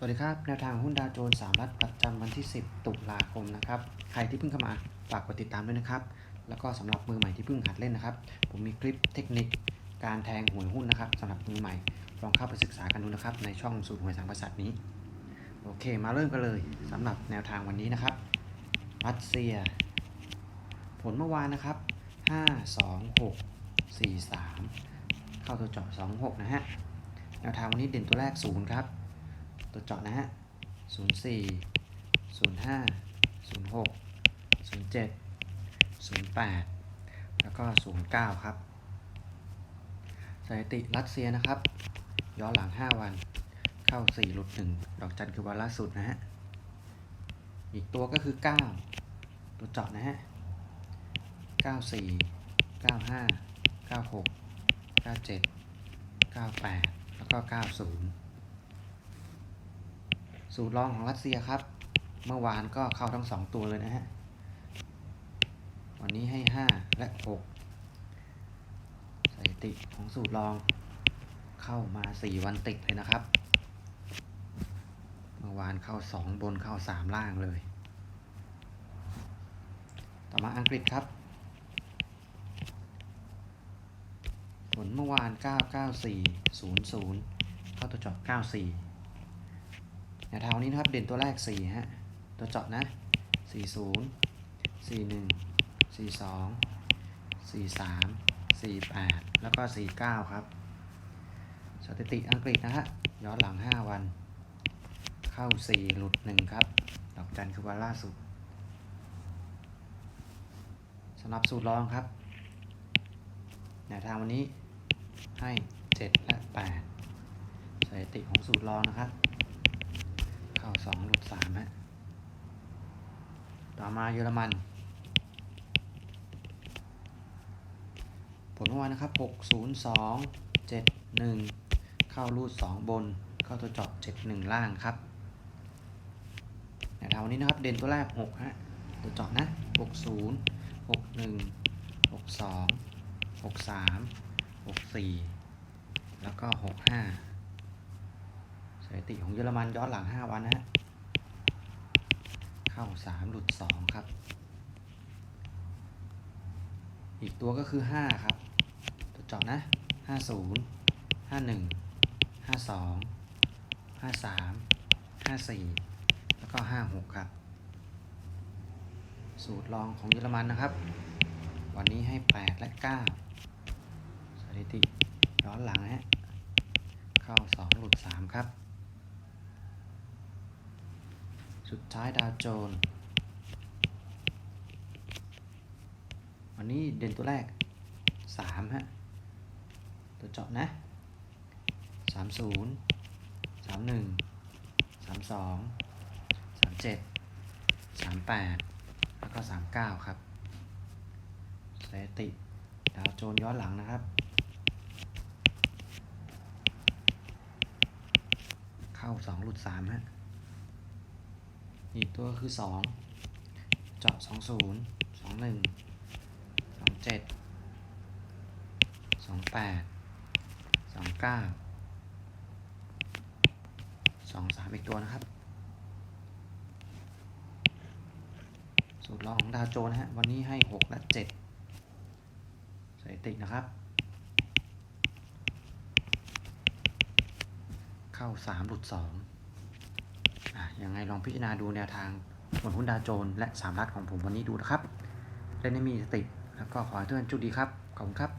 สวัสดีครับ แนวทางหุ้นดาวโจนส์สามรัฐประจำวันที่ 10 ตุลาคมนะครับ ใครที่เพิ่งเข้ามาฝากกดติดตามด้วยนะครับ แล้วก็สำหรับมือใหม่ที่เพิ่งหัดเล่นนะครับ ผมมีคลิปเทคนิคการแทงหวยหุ้นนะครับสำหรับมือใหม่ ลองเข้าไปศึกษากันดูนะครับ ในช่องสูตรหวยสังประสัตนี้ โอเค มาเริ่มกันเลยสำหรับแนวทางวันนี้นะครับ รัสเซีย ผลเมื่อวานนะครับ 5 2 6 4 3 เข้าตัวเจาะ 2 6 นะฮะ แนวทางวันนี้เด่นตัวแรก 0 ครับ ตัวเจาะนะฮะ04 05 06 07 08แล้วก็09ครับสถิติรัสเซียนะครับ ย้อนหลัง5วันเข้า4หลุด1ดอกจันคือวันล่าสุดนะฮะ อีกตัวก็คือ9ตัวเจาะนะฮะ94 95 96 97 98แล้วก็90 สูตรรองของรัสเซียครับ เมื่อวานก็เข้าทั้ง2ตัวเลยนะฮะ วันนี้ให้ 5 และ 6 สถิติของสูตรรองเข้ามา 4 วันติดเลยนะครับ เมื่อวานเข้า 2 บนเข้า 3 ล่างเลย ต่อมาอังกฤษครับ ผลเมื่อวาน 99400 เข้าตัวเจาะ94 แนวทางนี้นะครับ เด่นตัวแรก4ฮะ ตัวเจาะนะ 40 41 42 43 48 แล้วก็ 49 ครับ สถิติอังกฤษนะฮะ ย้อนหลัง 5 วัน เข้า 4 หลุด 1 ครับ ดอกจันคือวันล่าสุดสำหรับสูตรรองครับแนวทางวันนี้ให้ 7 และ 8สถิติของสูตรรองนะครับ เข้า2หลุด3ฮะ ต่อมาเยอรมัน ผลเมื่อวานนะครับ6 0 2 7 1เข้ารูด2บน เข้าตัวเจาะ7 1ล่างครับแนวทาวันนี้นะครับเด่นตัวแรก6ฮะ ตัวเจาะนะ6 0 6 1 6 2 6 3 6 4แล้วก็6 5ส ถิติของเยอรมันย้อนหลัง 5 วันนะฮะ เข้า 3 หลุด 2 ครับ อีกตัวก็คือ 5 ครับตัวจาะนะ 50 51 52 53 54 แล้วก็ 56 ครับ สูตรรองของเยอรมันนะครับ วันนี้ให้ 8 และ 9 สถิติย้อนหลังนะฮะเข้า 2 หลุด 3 ครับ สุดท้ายดาวโจนส์วันนี้เด่นตัวแรก 3 ฮะ ตัวเจาะนะ 30 31 32 37 38 แล้วก็ 39 ครับสถิติดาวโจนย้อนหลังนะครับ เข้า 2 หลุด 3 ฮะ อีกตัวคือ 2 เจาะ 20 21 27 28 29 23 อีกตัวนะครับ สูตรรองของดาวโจนะฮะ วันนี้ให้ 6 และ 7 สถิตินะครับ เข้า 3 หลุด 2 ยังไงลองพิจารณาดูแนวทางผลหุ้นดาวโจนส์และสามรัฐของผมวันนี้ดูนะครับเล่นให้มีสติแล้วก็ขอให้ทุกท่านโชคดีครับ ขอบคุณครับ